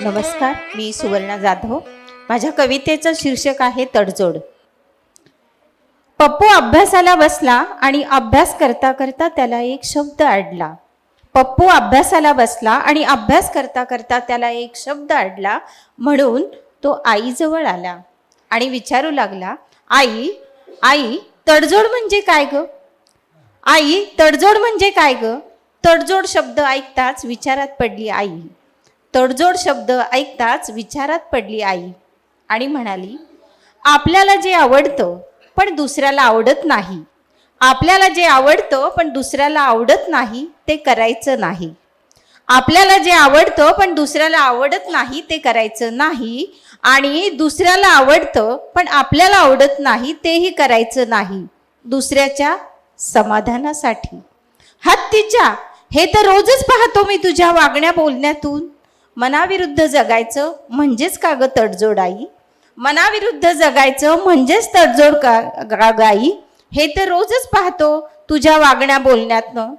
नमस्कार मी सुवर्णा जाधव. माझ्या कवितेचं शीर्षक आहे तडजोड. पप्पू अभ्यासाला बसला आणि अभ्यास करता करता त्याला एक शब्द अडला. पप्पू अभ्यासाला बसला आणि अभ्यास करता करता त्याला एक शब्द अडला म्हणून तो आईजवळ आला आणि विचारू लागला आई आई तडजोड म्हणजे काय ग? आई तडजोड म्हणजे काय ग? तडजोड शब्द ऐकताच विचारात पडली आई. तडजोड शब्द ऐकताच विचारात पडली आई. आणि म्हणाली आपल्याला जे आवडतं पण दुसऱ्याला आवडत नाही. आपल्याला जे आवडतं पण दुसऱ्याला आवडत नाही ते करायचं नाही. आपल्याला जे आवडतं पण दुसऱ्याला आवडत नाही ते करायचं नाही. आणि दुसऱ्याला आवडतं पण आपल्याला आवडत नाही तेही करायचं नाही. दुसऱ्याच्या समाधानासाठी. हत्तीच्या हे तर रोजच पाहतो मी तुझ्या वागण्या बोलण्यातून. मनाविरुद्ध जगायचं म्हणजेच का ग तडजोड आई? मनाविरुद्ध जगायचं म्हणजेच तडजोड का गा- गाई हे तर रोजच पाहतो तुझ्या वागण्या बोलण्यातनं.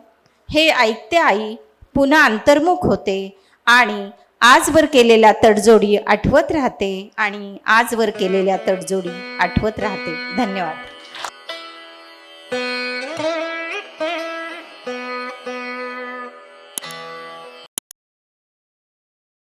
हे ऐकते आई पुन्हा अंतर्मुख होते आणि आजवर केलेल्या तडजोडी आठवत राहते आणि आजवर केलेल्या तडजोडी आठवत राहते. धन्यवाद.